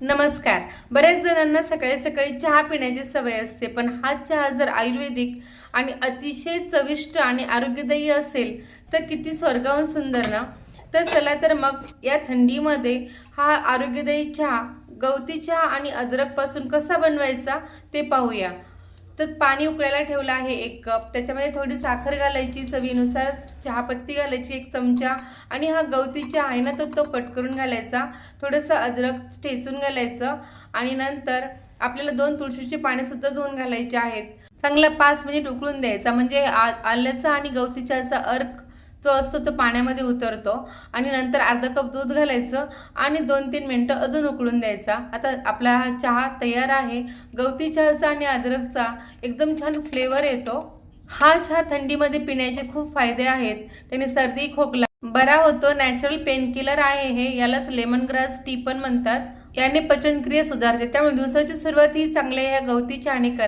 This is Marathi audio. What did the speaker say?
नमस्कार. बऱ्याच जणांना सकाळी सकाळी चहा पिण्याची सवय असते पण हा चहा जर आयुर्वेदिक आणि अतिशय चविष्ट आणि आरोग्यदायी असेल तर किती स्वर्गाहून सुंदर ना? तर चला तर मग या थंडीमध्ये हा आरोग्यदायी चहा गवती चहा आणि अद्रकपासून कसा बनवायचा ते पाहूया. तर पाणी उकळायला ठेवलं आहे एक कप. त्याच्यामध्ये थोडी साखर घालायची चवीनुसार चहापत्ती घालायची एक चमचा. आणि हा गवती चहा आहे ना तो तो कट करून घालायचा. थोडंसं अद्रक ठेचून घालायचं. आणि नंतर आपल्याला दोन तुळशीची पानेसुद्धा धुवून घालायचे आहेत. चांगला पाच मिनिट उकळून द्यायचा. म्हणजे आ आल्याचा आणि गवती चहाचा अर्क जो असतो तो पाण्यामध्ये उतरतो आणि नंतर अर्धा कप दूध घालायचं आणि दोन तीन मिनटं अजून उकळून द्यायचा. आता आपला हा चहा तयार आहे. गवती चहाचा आणि अद्रकचा एकदम छान फ्लेवर येतो. हा चहा थंडीमध्ये पिण्याचे खूप फायदे आहेत. त्याने सर्दी खोकला बरा होतो. नॅचरल पेनकिलर आहे हे. यालाच लेमन ग्रास टी पण म्हणतात. याने पचनक्रिया सुधारते. त्यामुळे दिवसाची सुरुवात ही चांगल्या या गवती चहाने करा